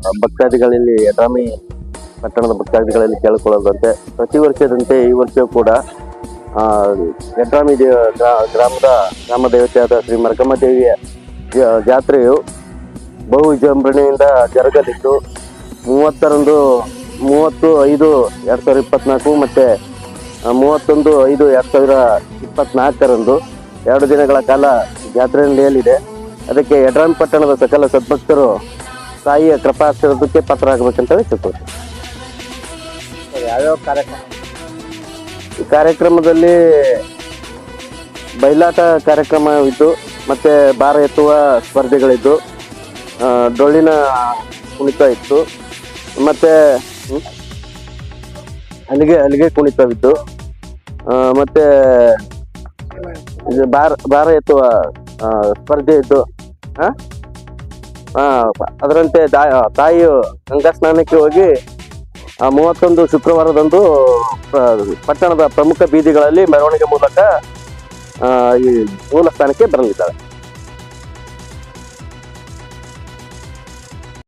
ಭಕ್ತಾದಿಗಳಲ್ಲಿ ಎಡ್ರಾಮಿ ಪಟ್ಟಣದ ಭಕ್ತಾದಿಗಳಲ್ಲಿ ಕೇಳಿಕೊಳ್ಳದಂತೆ ಪ್ರತಿ ವರ್ಷದಂತೆ ಈ ವರ್ಷವೂ ಕೂಡ ಯಡ್ರಾಮಿ ದೇವ, ಗ್ರಾ- ಗ್ರಾಮದ, ಗ್ರಾಮ ದೇವತೆಯಾದ ಶ್ರೀ ಮರಕಮ್ಮ ದೇವಿಯ ಜಾತ್ರೆಯು ಬಹು ವಿಜೃಂಭಣೆಯಿಂದ ಜರುಗಲಿದ್ದು, ಮೂವತ್ತರಂದು ಮೂವತ್ತು ಐದು ಎರಡು ಸಾವಿರದ ಇಪ್ಪತ್ನಾಲ್ಕು ಮತ್ತು ಮೂವತ್ತೊಂದು ಐದು ಎರಡು ಸಾವಿರ ಇಪ್ಪತ್ನಾಲ್ಕರಂದು ಎರಡು ದಿನಗಳ ಕಾಲ ಜಾತ್ರೆ ನಡೆಯಲಿದೆ. ಅದಕ್ಕೆ ಯಡ್ರಾಮಿ ಪಟ್ಟಣದ ಸಕಲ ಸದ್ಭಕ್ತರು ತಾಯಿಯ ಕೃಪಾಶೀರ್ವಾದಕ್ಕೆ ಪತ್ರ ಆಗಬೇಕಂತ ತಿಳ್ಕೊಳ್ತೀನಿ ಯಾವ್ಯಾವ ಕಾರ್ಯಕ್ರಮ? ಈ ಕಾರ್ಯಕ್ರಮದಲ್ಲಿ ಬಯಲಾಟ ಕಾರ್ಯಕ್ರಮವಿದ್ದು ಮತ್ತೆ ಭಾರ ಎತ್ತುವ ಸ್ಪರ್ಧೆಗಳಿದ್ದು ಆ, ಡೊಳ್ಳಿನ ಕುಣಿತ ಇತ್ತು ಮತ್ತೆ ಅಲ್ಲಿಗೆ ಅಲ್ಲಿಗೆ ಕುಣಿತವಿತ್ತು ಕುಣಿತವಿದ್ದು ಆ, ಮತ್ತೆ ಇದು ಭಾರ ಭಾರ ಎತ್ತುವ ಆ, ಸ್ಪರ್ಧೆ ಇದ್ದು ಆ? ಆ, ಅದರಂತೆ ತಾಯಿ ತಾಯಿಯು ಗಂಗಾ ಸ್ನಾನಕ್ಕೆ ಹೋಗಿ ಮೂವತ್ತೊಂದು ಶುಕ್ರವಾರದಂದು ಪಟ್ಟಣದ ಪ್ರಮುಖ ಬೀದಿಗಳಲ್ಲಿ ಮೆರವಣಿಗೆ ಮೂಲಕ ಈ ಮೂಲ ಸ್ಥಾನಕ್ಕೆ ಬರಲಿದ್ದಾಳೆ.